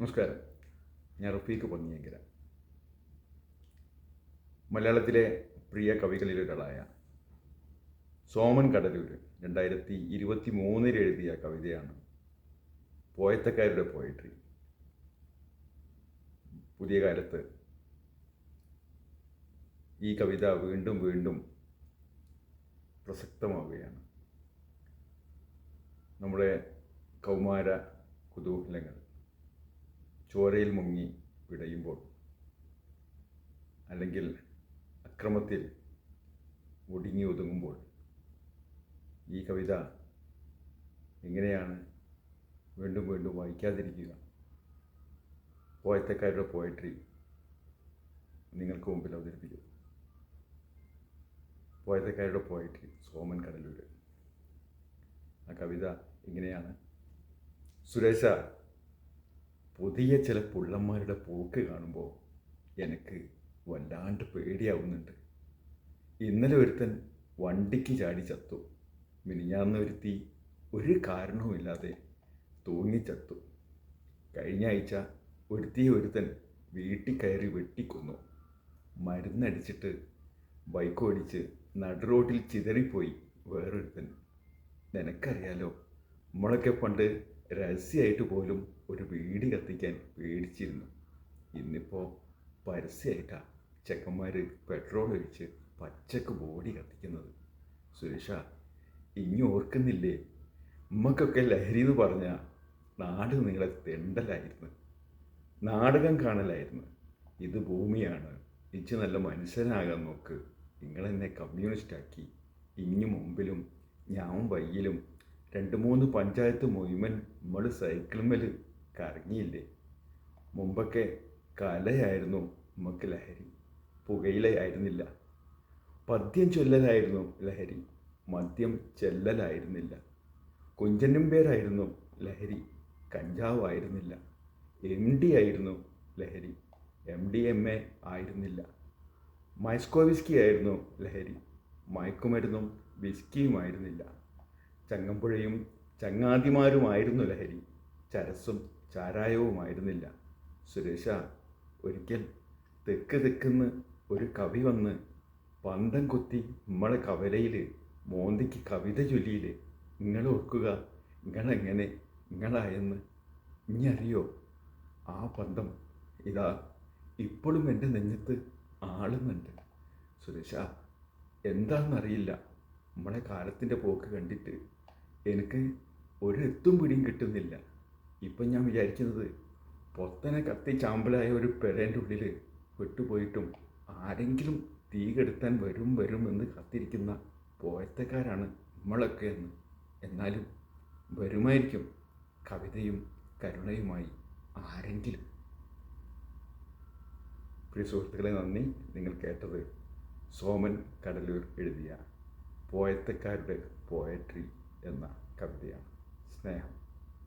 നമസ്കാരം. ഞാൻ റഫീഖ് പൊന്നിയങ്കര. മലയാളത്തിലെ പ്രിയ കവികളിൽ ഒരാളായ സോമൻ കടലൂർ രണ്ടായിരത്തി ഇരുപത്തി മൂന്നിൽ എഴുതിയ കവിതയാണ് പോയത്തക്കാരുടെ പോയട്രി പുതിയ കാലത്ത് ഈ കവിത വീണ്ടും വീണ്ടും പ്രസക്തമാവുകയാണ്. നമ്മുടെ കൗമാര കുതൂഹലങ്ങൾ ചോരയിൽ മുങ്ങി പിടയുമ്പോൾ അല്ലെങ്കിൽ അക്രമത്തിൽ ഒടുങ്ങി ഒതുങ്ങുമ്പോൾ ഈ കവിത എങ്ങനെയാണ് വീണ്ടും വീണ്ടും വായിക്കാതിരിക്കുക? പോയത്തക്കാരുടെ പോയട്രി നിങ്ങൾക്ക് മുമ്പിൽ അവതരിപ്പിക്കും പോയത്തക്കാരുടെ പോയട്രി സോമൻ കടലൂർ ആ കവിത എങ്ങനെയാണ്? സുരേഷ പുതിയ ചില പുള്ളന്മാരുടെ പോക്ക് കാണുമ്പോൾ എനിക്ക് വല്ലാണ്ട് പേടിയാവുന്നുണ്ട്. ഇന്നലെ ഒരുത്തൻ വണ്ടിക്ക് ചാടി ചത്തു. മിനിഞ്ഞാന്ന് ഒരുത്തി ഒരു കാരണവുമില്ലാതെ തൂങ്ങിച്ചത്തു. കഴിഞ്ഞ ആഴ്ച ഒരുത്തി ഒരുത്തൻ വീട്ടിൽ കയറി വെട്ടിക്കൊന്നു. മരുന്നടിച്ചിട്ട് ബൈക്ക് ഓടിച്ച് നടുറോട്ടിൽ ചിതറിപ്പോയി വേറൊരുത്തൻ. നിനക്കറിയാലോ നമ്മളൊക്കെ പണ്ട് രഹസ്യമായിട്ട് പോലും ഒരു വീട് കത്തിക്കാൻ പേടിച്ചിരുന്നു. ഇന്നിപ്പോൾ പരസ്യമായിട്ടാണ് ചെക്കന്മാർ പെട്രോൾ ഒഴിച്ച് പച്ചക്ക് ബോഡി കത്തിക്കുന്നത്. സുരേഷ ഇനി ഓർക്കുന്നില്ലേ? ഉമ്മക്കൊക്കെ ലഹരി എന്ന് പറഞ്ഞാൽ നാട് നീളെ തെണ്ടലായിരുന്നു. നാടകം കാണലായിരുന്നു. ഇത് ഭൂമിയാണ്. ഇച്ച് നല്ല മനുഷ്യനാകാൻ നോക്ക്. നിങ്ങളെന്നെ കമ്മ്യൂണിസ്റ്റാക്കി ഇനി മുമ്പിലും ഞാൻ വയ്യിലും രണ്ട് മൂന്ന് പഞ്ചായത്ത് മുഴുവൻ നമ്മൾ സൈക്കിളുമ്മൽ കറങ്ങിയില്ലേ? മുമ്പൊക്കെ കലയായിരുന്നു നമുക്ക് ലഹരി പുകയിലയായിരുന്നില്ല പദ്യം ചൊല്ലലായിരുന്നു ലഹരി മദ്യം ചെല്ലലായിരുന്നില്ല. കുഞ്ചനും പേരായിരുന്നു ലഹരി കഞ്ചാവായിരുന്നില്ല എം ഡി ആയിരുന്നു ലഹരി എം ഡി എം എ ആയിരുന്നില്ല. മൈസ്കോവിസ്കി ആയിരുന്നു ലഹരി മയക്കുമരുന്നും വിസ്കിയുമായിരുന്നില്ല ചങ്ങമ്പുഴയും ചങ്ങാതിമാരുമായിരുന്നു ലഹരി ചരസും ചാരായവുമായിരുന്നില്ല. സുരേഷ ഒരിക്കൽ തെക്ക് തെക്കുന്ന് ഒരു കവി വന്ന് പന്തം കൊത്തി നമ്മളെ കവലയിൽ മോന്തിക്ക് കവിത ചൊല്ലിയിൽ നിങ്ങൾ ഓർക്കുക നിങ്ങളെങ്ങനെ നിങ്ങളായെന്ന് ഇനി അറിയോ? ആ പന്തം ഇതാ ഇപ്പോഴും എന്റെ നെഞ്ഞത്ത് ആളുന്നുണ്ട്. സുരേഷ എന്താണെന്നറിയില്ല. നമ്മളെ കാലത്തിന്റെ പോക്ക് കണ്ടിട്ട് എനിക്ക് ഒരെത്തും പിടിയും കിട്ടുന്നില്ല. ഇപ്പം ഞാൻ വിചാരിക്കുന്നത് പൊത്തനെ കത്തി ചാമ്പലായ ഒരു പെരേന്റെ ഉള്ളിൽ പെട്ടുപോയിട്ടും ആരെങ്കിലും തീ കെടുത്താൻ വരും വരും എന്ന് കാത്തിരിക്കുന്ന പോയത്തക്കാരാണ് നമ്മളൊക്കെ എന്ന്. എന്നാലും വരുമായിരിക്കും കവിതയും കരുണയുമായി ആരെങ്കിലും. പ്രിയ സുഹൃത്തുക്കളെ നന്ദി. നിങ്ങൾ കേട്ടത് സോമൻ കടലൂർ എഴുതിയ പോയത്തക്കാരുടെ പോയട്രി എന്ന കവിതയാണ്. സ്നേഹം.